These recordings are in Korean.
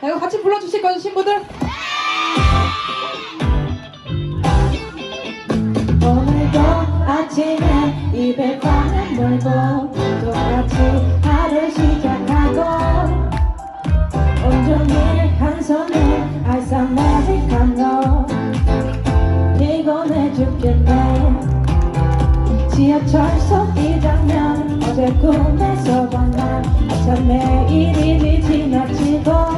자, 이거 같이 불러주실 거죠, 친구들? 오늘도 아침에 입에 바늘 물고 똑같이 하루 시작하고 온종일 한 손에 아이스 아메리카노 피곤해 죽겠네 지하철 속 이 장면 어제 꿈에서 본나 참 매일이 지나치고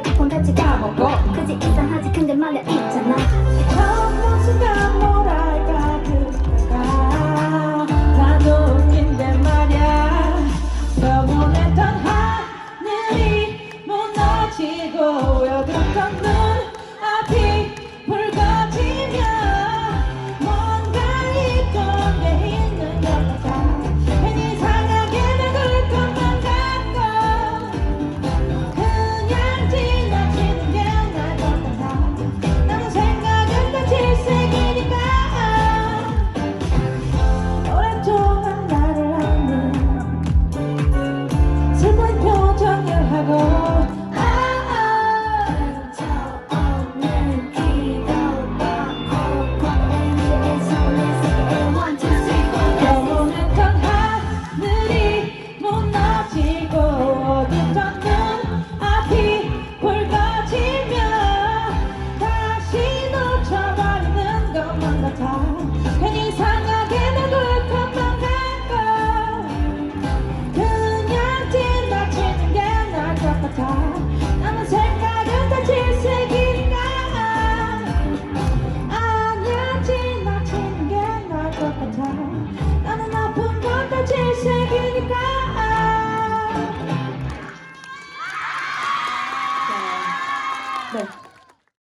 까먹고 그지? 이상하지? 근데 말야 있잖아 괜히 상하게 되고 팍팍한 거 그냥 지나치는 게 나을 것 같아.